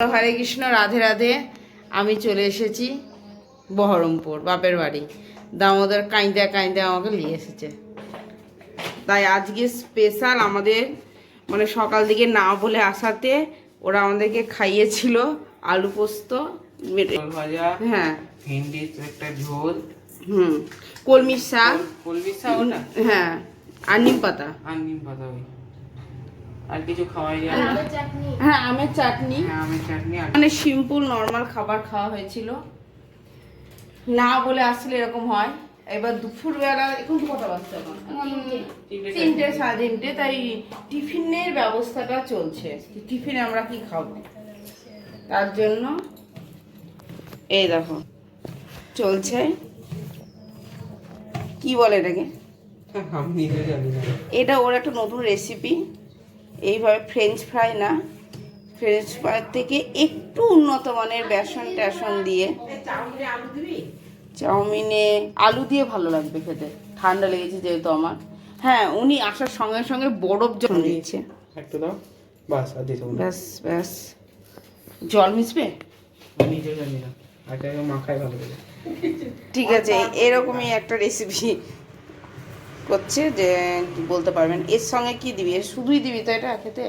হরে কৃষ্ণ রাধে রাধে। আমি চলে এসেছি বহরমপুর বাপের বাড়ি। দামোদর কাইন্দা কাইন্দা আমাকে নিয়ে এসেছে। তাই আজকে স্পেশাল আমাদের মানে সকাল দিকে না বলে আসাতে ওরা আমাদেরকে খাইয়েছিল আলু পোস্ত মেটে- হ্যাঁ। একটা ঝোল। হুম কলমির শাক। কলমি শাক হ্যাঁ আর নিম পাতা। আর নিম পাতা আর কিছু খাওয়াই যায় না। হ্যাঁ আমের চাটনি। হ্যাঁ আমের চাটনি আর মানে সিম্পল নর্মাল খাবার খাওয়া হয়েছিল। না বলে আসলে এরকম হয়। এবার দুপুরবেলা এখন কটা বাজছে এখন? তিনটে। সাড়ে তিনটে তাই টিফিনের ব্যবস্থাটা চলছে। টিফিনে আমরা কি খাব? তার জন্য এই দেখো চলছে। কি বলে এটাকে? এটা ওর একটা নতুন রেসিপি এইভাবে ফ্রেঞ্চ ফ্রাই না। ফ্রেঞ্চ ফ্রাই থেকে একটু উন্নত মানের বেসন টেসন দিয়ে চাউমিনে আলু দিয়ে ভালো লাগবে খেতে। ঠান্ডা লেগেছে যেহেতু আমার। হ্যাঁ উনি আসার সঙ্গে সঙ্গে বরফ জল দিচ্ছে একটু দাও। বাস আর দিতে। ব্যাস ব্যাস। জল মিশবে? জানি না। মাখাই ভালো লাগে। ঠিক আছে এরকমই একটা রেসিপি করছে যে কি বলতে পারবেন এর সঙ্গে কি দিবি? এর শুধুই দিবি তো এটা খেতে?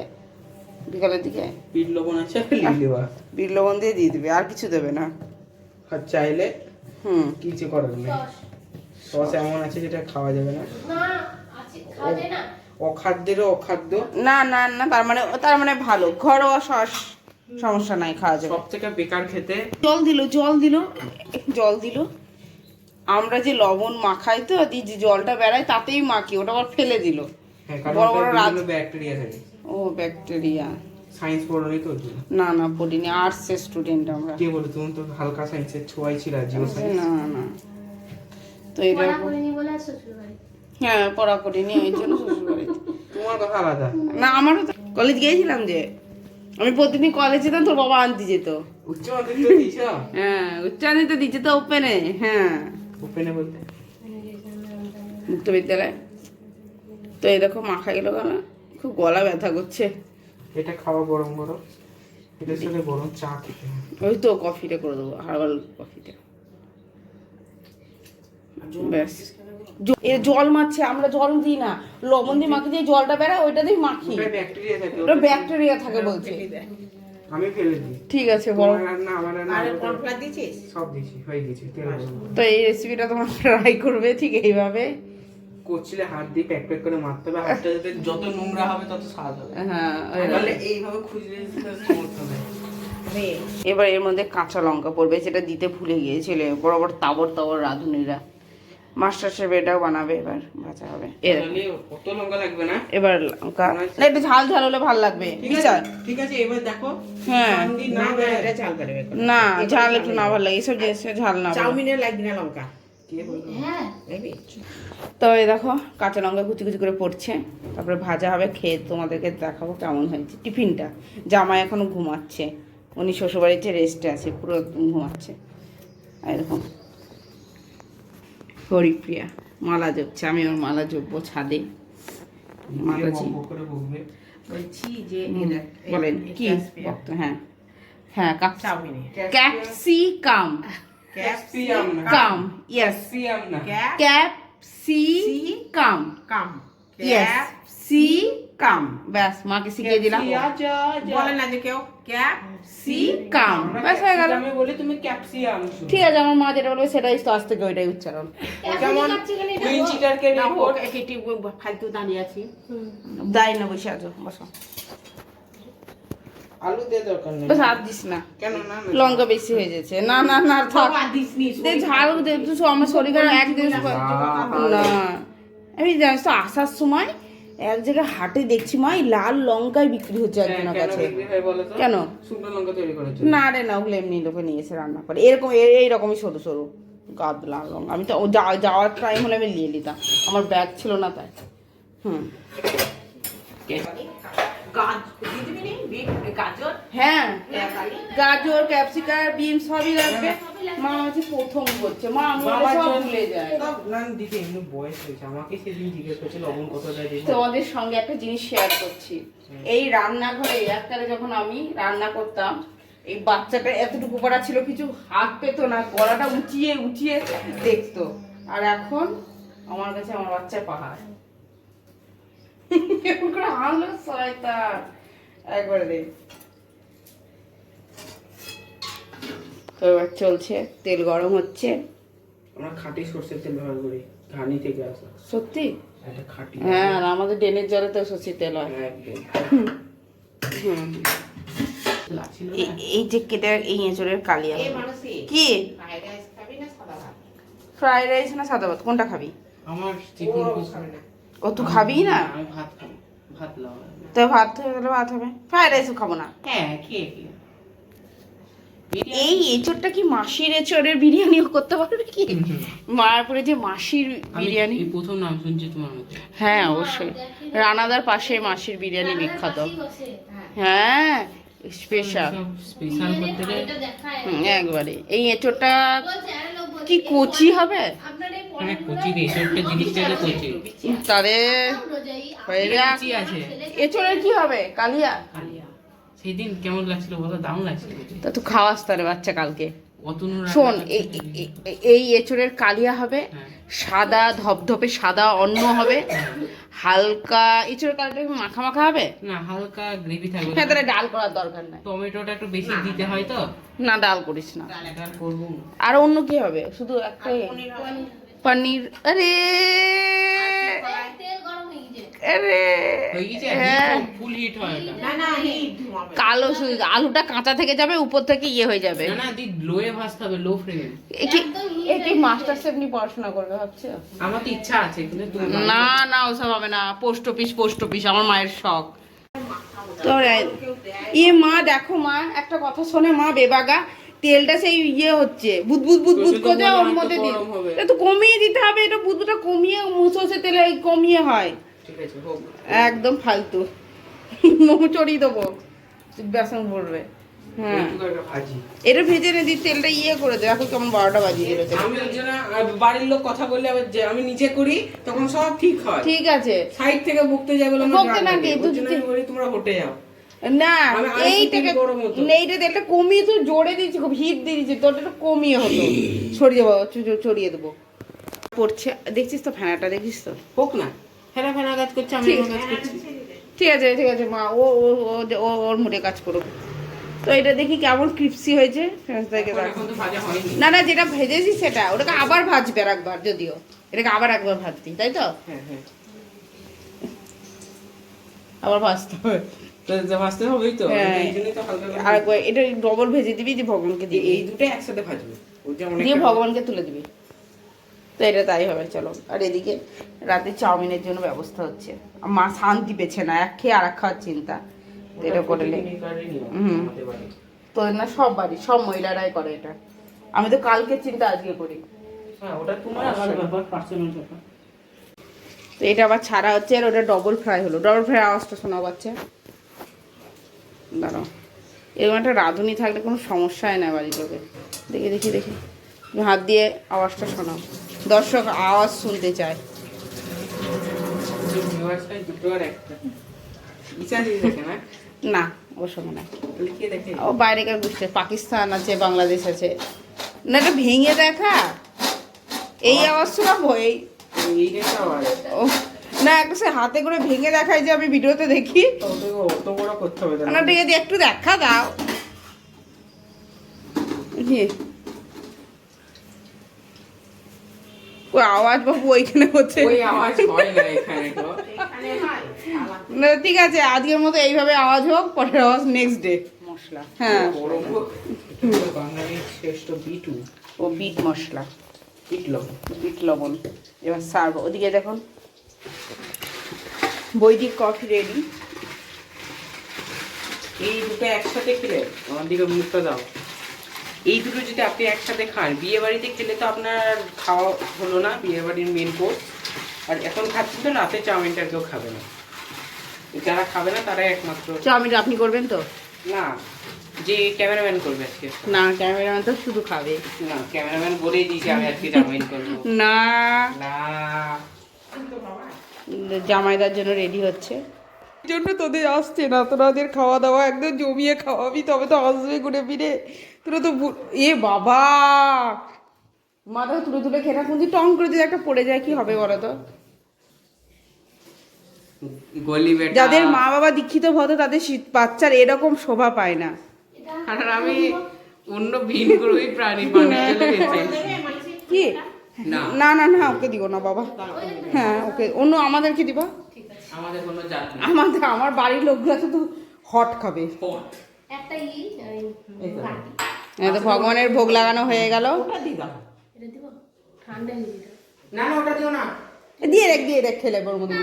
বিকালের দিকে? পিঠ লবণ আছে? বিট লবণ দিয়ে দিয়ে দিবে আর কিছু দেবে না। আর চাইলে হুম। কিছু করার নেই। সস। এমন আছে যেটা খাওয়া যাবে না। অখাদ্যেরও অখাদ্য? না না না তার মানে তার মানে ভালো। ঘরোয়া সস সমস্যা নাই খাওয়া যাবে। সব থেকে বেকার খেতে? জল দিল জল দিল জল দিল। আমরা যে লবণ মাখাই তো যে জলটা বেড়ায় তাতেই মাখি ওটা আবার ফেলে দিল। হ্যাঁ বড় বড় রাত ব্যাকটেরিয়া থাকে। ও ব্যাকটেরিয়া সায়েন্স পড়নি তো না না পড়িনি আর্টসের স্টুডেন্ট আমরা। কে বলে তুমি তো হালকা সায়েন্সের ছোঁয়াই ছিল জিও সায়েন্স না না। তো এটা হ্যাঁ পড়া করিনি ওই জন্য শ্বশুরবাড়িতে তোমার কথা আলাদা। না আমারও তো কলেজ গিয়েছিলাম যে। আমি প্রতিদিন কলেজ যেতাম তোর বাবা আনতে যেত। উচ্চ মাধ্যমিক হ্যাঁ উচ্চারণিত দিচ্ছে তো ওপেনে হ্যাঁ। ওপেনে বলতে? মুক্ত বিদ্যালয় তো এই দেখো মাখা গেল কেন? খুব গলা ব্যথা করছে। এটা খাওয়া গরম গরম। এটার সাথে গরম চা খেতে ওই তো কফিটা করে দেবো হার্বাল কফিটা। ব্যাস। এ জল মারছে আমরা জল দিই না। লবণ দিয়ে মাখি যে জলটা বেড়ায় ওইটা দিয়ে মাখি। ব্যাকটেরিয়া থাকে ওটা ব্যাকটেরিয়া থাকে বলছে। আমি ফেলে দিই। ঠিক আছে বড় রান্না আমার রান্না সব দিছি হয়ে গেছে তেল তো এই রেসিপিটা তোমার ট্রাই করবে ঠিক এইভাবে। করছিলে হাত দিয়ে প্যাক প্যাক করে মারতে হবে হাতটা যাতে যত নোংরা হবে তত স্বাদ হবে। হ্যাঁ তাহলে এইভাবে খুঁজলে হবে। এবার এর মধ্যে কাঁচা লঙ্কা পড়বে যেটা দিতে ভুলে গিয়েছিলে বড় বড় তাবর তাবর রাঁধুনিরা। মাস্টার শেফ এটাও বানাবে এবার ভাজা হবে। কত লঙ্কা লাগবে না? এবার লঙ্কা। না একটু ঝাল ঝাল হলে ভালো লাগবে। ঠিক আছে ঠিক আছে এবার দেখো। হ্যাঁ। না এটা চাল করে না ঝাল একটু না ভালো লাগে এইসব জিনিসে ঝাল না ভালো। চাউমিনে লাগবে না লঙ্কা। দেখবি তো এই দেখো কাঁচা লঙ্কা কুচি কুচি করে পড়ছে। তারপরে ভাজা হবে খেয়ে তোমাদেরকে দেখাবো কেমন হয়েছে। টিফিনটা। জামাই এখনও ঘুমাচ্ছে। উনি শ্বশুরবাড়িতে রেস্টে আছে পুরো একদম ঘুমাচ্ছে এরকম হরিপ্রিয়া মালা জপছে। আমি ওর মালা জপবো ছাদে। মালা জি বক করে বকবে। বলছি যে বলেন কি বক্ত? হ্যাঁ। হ্যাঁ capsicum. Capsicum yes capsicum. Come. Yes see come. ব্যাস মাকে শিখিয়ে দিলাম। বলে না যে কেউ। Cap see come. ব্যাস হয়ে গেল। আমি বলি তুমি ক্যাপসিয়াম ঠিক আছে আমার মা যেটা বলবে সেটাই তো আজ থেকে ওইটাই উচ্চারণ। যেমন রিপোর্ট একটি ফালতু দাঁড়িয়ে আছি। না বসে আছো বসো। আলু দিয়ে দরকার নেই। বেশ আর দিস না। কেন না না লঙ্কা বেশি হয়ে যাচ্ছে না না না থাক। বাবা দিস নি দে ঝাল দে তুই আমার শরীর খারাপ একদিন না। আমি জানিস তো আসার সময় এক জায়গায় হাটে দেখছি মা এই লাল লঙ্কায় বিক্রি হচ্ছে হ্যাঁ, একজনের কাছে। কেন? শুকনো লঙ্কা তৈরি জন্য। না রে না ওগুলো এমনি লোকে নিয়ে এসে রান্না করে। এরকম এই- এইরকমই সরু সরু গাদ লাল লঙ্কা। আমি তো যা- যাওয়ার টাইম হলে আমি নিয়ে নিতাম। আমার ব্যাগ ছিল না তাই। হুম। গাজর? হ্যাঁ। গাজর ক্যাপসিকাম বিন সবই লাগবে। মা হচ্ছে প্রথম করছে। মা আমি সব ভুলে যায়। না, না দিদি এমনি বয়স হয়েছে। আমাকে সেদিন জিজ্ঞেস করছে লবণ কত দেয় তোমাদের সঙ্গে একটা জিনিস শেয়ার করছি। এই রান্নাঘরে এককালে যখন আমি রান্না করতাম এই বাচ্চাটা এতটুকু করা ছিল কিছু হাত পেতো না গলাটা উঁচিয়ে উঁচিয়ে দেখতো। আর এখন আমার কাছে আমার বাচ্চা পাহাড়। এরকম করে হামলো শয়তান। একবারে দেখ। তো এবার চলছে তেল গরম হচ্ছে। আমরা খাঁটি সর্ষের তেল ব্যবহার করি ঘানি থেকে আসা। সত্যি? এটা খাঁটি। হ্যাঁ আর আমাদের ড্রেনের জলে তো সর্ষের তেল হয়। একদম। এই- যে কেটে এই এঁচড়ের কালিয়া কি? ফ্রাইড রাইস খাবি না সাদা ভাত? রাইস না সাদা ভাত? কোনটা খাবি? আমার চিকেন ও তুই খাবি না। আমি ভাত খাব। ভাত লাগাবো তো ভাত হয়ে গেলে ভাত হবে। ফ্রাইড রাইসও খাব না? হ্যাঁ খেয়ে খেয়ে এই এঁচড়টা কি মাসির এঁচড়ের বিরিয়ানিও করতে পারবে কি? মায়াপুরে যে মাসির বিরিয়ানি। প্রথম নাম শুনছি তোমার হ্যাঁ অবশ্যই। রানাদার পাশে মাসির বিরিয়ানি বিখ্যাত। হ্যাঁ। স্পেশাল স্পেশাল করতে একবারে। এই এঁচড়টা কি কচি হবে? হ্যাঁ কচি রেশনটা জিনিসটা তো কচি। তারে হয়ে এঁচড়ের কি হবে কালিয়া। কালিয়া সেদিন কেমন লাগছিল বলো? দারুণ লাগছিল তা তুই খাওয়াস তারে বাচ্চা কালকে। শোন এই এঁচড়ের কালিয়া হবে হ্যাঁ। সাদা ধপধপে সাদা অন্ন হবে হালকা এঁচড়ের কালিয়াটা কি মাখা মাখা হবে? না হালকা গ্রেভি থাকবে। হ্যাঁ তাহলে ডাল করার দরকার নাই। টমেটোটা একটু বেশি দিতে হয় তো? না ডাল করিস না। আর করব। আর অন্য কি হবে? শুধু একটা পনির। আরে। আরে। হয়ে গেছে? ফুল হিট এটা। না না হিট হবে। কালো আলুটা কাঁচা থেকে যাবে উপর থেকে ইয়ে হয়ে যাবে। না না দি লোয়ে ভাজতে হবে লো ফ্লেমে এ। কি এ কি মাস্টার শেফ নিয়ে পড়াশোনা করবে ভাবছ? আমার তো ইচ্ছা আছে কিন্তু না না ওসব হবে না। পোস্ট অফিস পোস্ট অফিস আমার মায়ের শখ। তো ইয়ে মা দেখো মা একটা কথা শোনে মা বেবাগা। তেলটা সেই ইয়ে হচ্ছে বুদবুদ বুদবুদ করে ওর মধ্যে দিই এটা তো কমিয়ে দিতে হবে এটা বুদবুদটা কমিয়ে মুসোসে তেলে কমিয়ে হয়। ঠিক আছে একদম ফালতু। মোমো চড়িয়ে দেবো বেসন পড়বে হ্যাঁ। এটা ভেজে নে দি তেলটা ইয়ে করে দে এখন কেমন বারোটা বাজিয়ে দিল আমি বাড়ির লোক কথা বললে আবার যে আমি নিজে করি তখন সব ঠিক হয়। ঠিক আছে। সাইড থেকে বকতে যাই বলে বকতে না কি, তোমরা হটে যাও। না এইটাকে তেল গরম হতো। এইটা তেলটা কমিয়ে তুই জোরে দিয়েছি খুব হিট দিয়ে দিয়েছি তোর একটু কমিয়ে হতো। ছড়িয়ে দেবো ছড়িয়ে দেবো। পড়ছে দেখছিস তো ফেনাটা দেখছিস তো? হোক না। ফেরা ফেরা কাজ করছে আমি কাজ করছি। ঠিক আছে ঠিক আছে মা ও ও ও- ও ওর মুডে কাজ করুক। তো এটা দেখি কেমন ক্রিপসি হয়েছে তো না না যেটা ভেজেছি সেটা ওটাকে আবার ভাজবে আর একবার যদিও। এটাকে আবার একবার ভাজতি তাই তো? হ্যাঁ হ্যাঁ। আবার ভাজতে হবে। তো ভাজতে হবেই তো হ্যাঁ। আর এটা ডবল ভেজে দিবি দিয়ে ভগবানকে দিবি। এই দুটো একসাথে ভাজবে। দিয়ে ভগবানকে তুলে দিবি। তো এটা তাই হবে চলো। আর এদিকে রাতে চাউমিনের জন্য ব্যবস্থা হচ্ছে। আর মা শান্তি পেছে না এক খেয়ে আর এক খাওয়ার চিন্তা। এটা করলে হুম। তোদের না সব বাড়ি সব মহিলারাই করে এটা। আমি তো কালকে চিন্তা আজকে করি। হ্যাঁ ব্যাপার তো এটা আবার ছাড়া হচ্ছে আর ওটা ডবল ফ্রাই হলো। ডবল ফ্রাই আওয়াজটা শোনা পাচ্ছে দাঁড়াও। এরকম একটা রাঁধুনি থাকলে কোনো সমস্যাই না বাড়ির লোকে দেখি দেখি দেখি। হাত দিয়ে আওয়াজটা শোনাও। দর্শক আওয়াজ শুনতে চায়। না? ও দেখে? ও বাইরেকার গোষ্ঠী পাকিস্তান আছে বাংলাদেশ আছে। না এটা ভেঙে দেখা। এই আওয়াজ শোনাবো? এই আওয়াজ। ও। না একটা সে হাতে করে ভেঙে দেখায় যে আমি ভিডিওতে দেখি। না ঠিক আছে একটু দেখা দাও। ওই আওয়াজ বাবু ওইখানে হচ্ছে। ওই আওয়াজ হয় না এখানে তো। এখানে হয় আলাদা। না ঠিক আছে আজকের মতো এইভাবে আওয়াজ হোক পরের আওয়াজ নেক্সট ডে মশলা। হ্যাঁ। ও বিট মশলা। বিট লবণ। বিট লবণ। এবার সার্ভ। ওদিকে দেখুন। বৈদিক কফি রেডি। এই দুটো একসাথে খেলে আমার দিকে মুখটা দাও। এই দুটো যদি আপনি একসাথে খান বিয়ে বাড়িতে খেলে তো আপনার খাওয়া হলো না বিয়ে বাড়ির মেন কোর্স আর এখন খাচ্ছেন তো রাতে চাউমিনটা কেউ খাবে না। যারা খাবে না তারাই একমাত্র। চাউমিন আপনি করবেন তো? না যে ক্যামেরাম্যান করবে আজকে। না ক্যামেরাম্যান তো শুধু খাবে। না ক্যামেরাম্যান বলেই দিয়েছে আমি আজকে চাউমিন করব। না। না। জামাইদার জন্য রেডি হচ্ছে। জন্য তোদের আসছে না তোরা ওদের খাওয়া দাওয়া একদম জমিয়ে খাওয়াবি তবে তো আসবে ঘুরে ফিরে। তোরা তো এ বাবা! মাথা তুলে তুলে খেটা খুঁজি টং করে যদি একটা পড়ে যায় কি হবে বলো তো? যাদের মা বাবা দীক্ষিত ভদ্র তাদের শীত- বাচ্চার এরকম শোভা পায় না। কারণ আমি অন্য প্রাণী বেঁচে দেবে মানসি কি? না। না না ওকে দিব না বাবা। হ্যাঁ ওকে। অন্য আমাদেরকে দিবা? আমাদের কোনো জাত আমাদের আমার বাড়ির লোকগুলো তো হট খাবে। তো। ভগবানের ভোগ লাগানো হয়ে গেল। দিয়ে দাও এটা দিব? ঠান্ডা হয়ে যাবে না না ওটা দিও না। দিয়ে রেখ দিয়ে রেখ খেলে ওর মধ্যে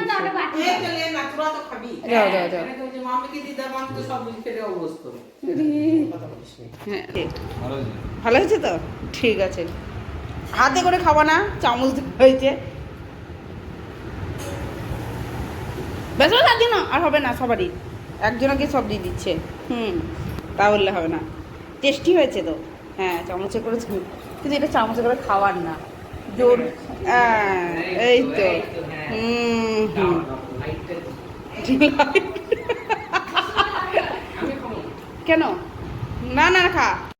যাও, যাও, যাও। হ্যাঁ। ভালো হয়েছে তো? ঠিক আছে। হাতে করে খাওয়া না চামচ হয়েছে। বেশ আর দিন আর হবে না সবারই। একজনকে সব দিয়ে দিচ্ছে। হুম তা বললে হবে না। টেস্টি হয়েছে তো। হ্যাঁ চামচে করে কিন্তু এটা চামচে করে খাওয়ার না। জোর হ্যাঁ এই তো। হুম হুম। কেন? না না খা।